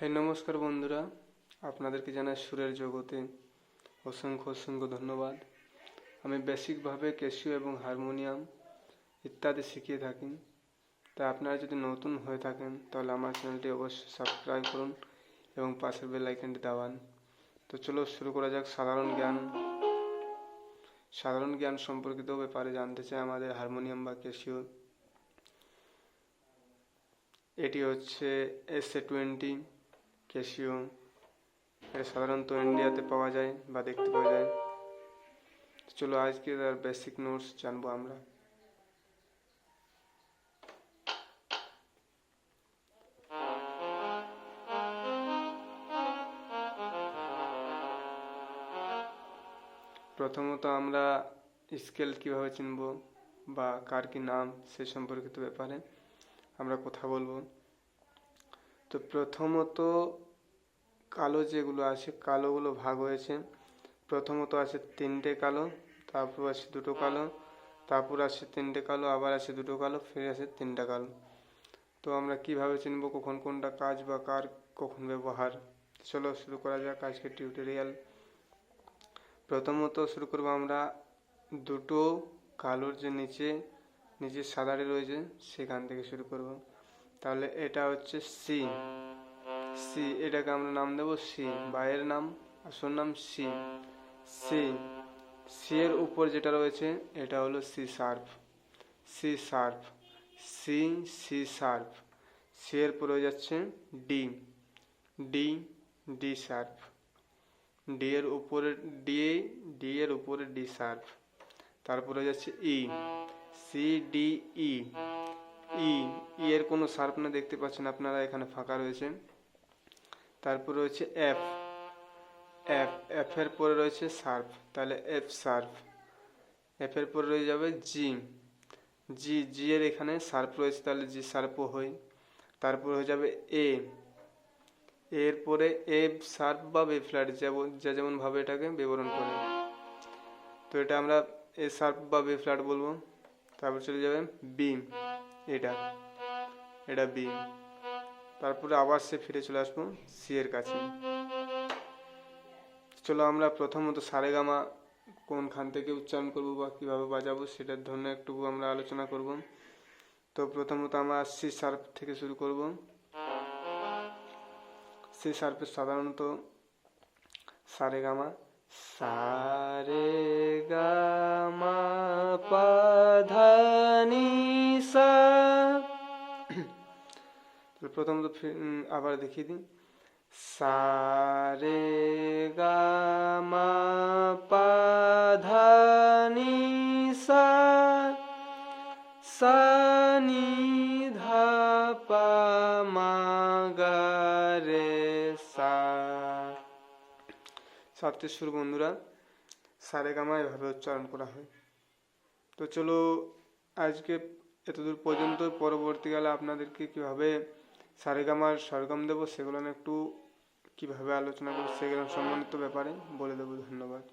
হ্যাঁ নমস্কার বন্ধুরা, আপনাদেরকে জানাই সুরের জগতে অসংখ্য অসংখ্য ধন্যবাদ। আমি বেসিকভাবে ক্যাসিও এবং হারমোনিয়াম ইত্যাদি শিখিয়ে থাকি। তাই আপনারা যদি নতুন হয়ে থাকেন, তাহলে আমার চ্যানেলটি অবশ্যই সাবস্ক্রাইব করুন এবং পাশের বেল আইকনটি তো চলো শুরু করা যাক সাধারণ জ্ঞান। সাধারণ জ্ঞান সম্পর্কিত ব্যাপারে জানতে চাই আমাদের হারমোনিয়াম বা ক্যাসিও। এটি হচ্ছে এস এ টোয়েন্টি ক্যাসিও এটা সাধারণত ইন্ডিয়াতে পাওয়া যায় বা দেখতে পাওয়া যায়। চলো আজকে তার বেসিক নোটস জানব আমরা। প্রথমত আমরা স্কেল কীভাবে চিনব বা কার কি নাম সে সম্পর্কিত ব্যাপারে আমরা কথা বলব। তো প্রথমত কালো যেগুলো আছে, কালোগুলো ভাগ হয়েছে। প্রথমত আছে তিনটে কালো, তারপর আছে দুটো কালো, তারপর আছে তিনটে কালো, আবার আছে দুটো কালো, ফিরে আছে তিনটা কালো। তো আমরা কীভাবে চিনব কখন কোনটা কাজ বা কার কখন ব্যবহার? চলো শুরু করা যাক আজকে টিউটোরিয়াল প্রথমত শুরু করব আমরা দুটো কালোর যে নিচে নিচে সাদাটি রয়েছে, সেখান থেকে শুরু করব। তাহলে এটা হচ্ছে সি সি, এটাকে আমরা নাম দেব সি বা এর নাম, আসল নাম সি। সি সি এর উপর যেটা রয়েছে, এটা হলো C sharp. C sharp, C C sharp. C এর পরে হয়ে যাচ্ছে D D D sharp. D এর উপরে, ডি ডি এর উপরে ডি শার্প। তারপরে যাচ্ছে ই, সি, ডি, ই। ই ই এর কোনো শার্প না দেখতে পাচ্ছেন আপনারা, এখানে ফাঁকা রয়েছে। তারপর রয়েছে এফ এফ এফ এর পরে রয়েছে শার্প তাহলে এফ শার্প এফ এর পরে রয়ে যাবে জি জি জি এর এখানে শার্প রয়েছে, তাহলে জি শার্পও হয়। তারপর হয়ে যাবে এ এরপরে এ শার্প বা বে ফ্ল্যাট যেমন, যা যেমনভাবে এটাকে বিবরণ করে। তো এটা আমরা এ শার্প বা বে ফ্ল্যাট বলব। তারপর চলে যাবে বি এটা। এটা বি তারপরে আবার সে ফিরে চলে আসব সি এর কাছে। চলো আমরা প্রথমত সারেগামা কোনখান থেকে উচ্চারণ করব বা কীভাবে বাজাবো সেটার ধরনের একটু আমরা আলোচনা করব। তো প্রথমত আমরা সি শার্প থেকে শুরু করব। সি শার্পে সাধারণত সারেগামা সারে গামা পাধানি সা প্রথমত আবার দেখিয়ে দিই। সারে গামা পাধানি সা সানি ধা পা মা গা রে সা। সাতটি সুর বন্ধুরা, সারে গামা এভাবে উচ্চারণ করা হয়। তো চলো আজকে এতদূর পর্যন্ত, পরবর্তীকালে আপনাদেরকে কীভাবে সারেগামার সরগম দেবো, সেগুলো আমি একটু কীভাবে আলোচনা করব সেগুলো সম্বন্ধিত ব্যাপারে বলে দেবো, ধন্যবাদ।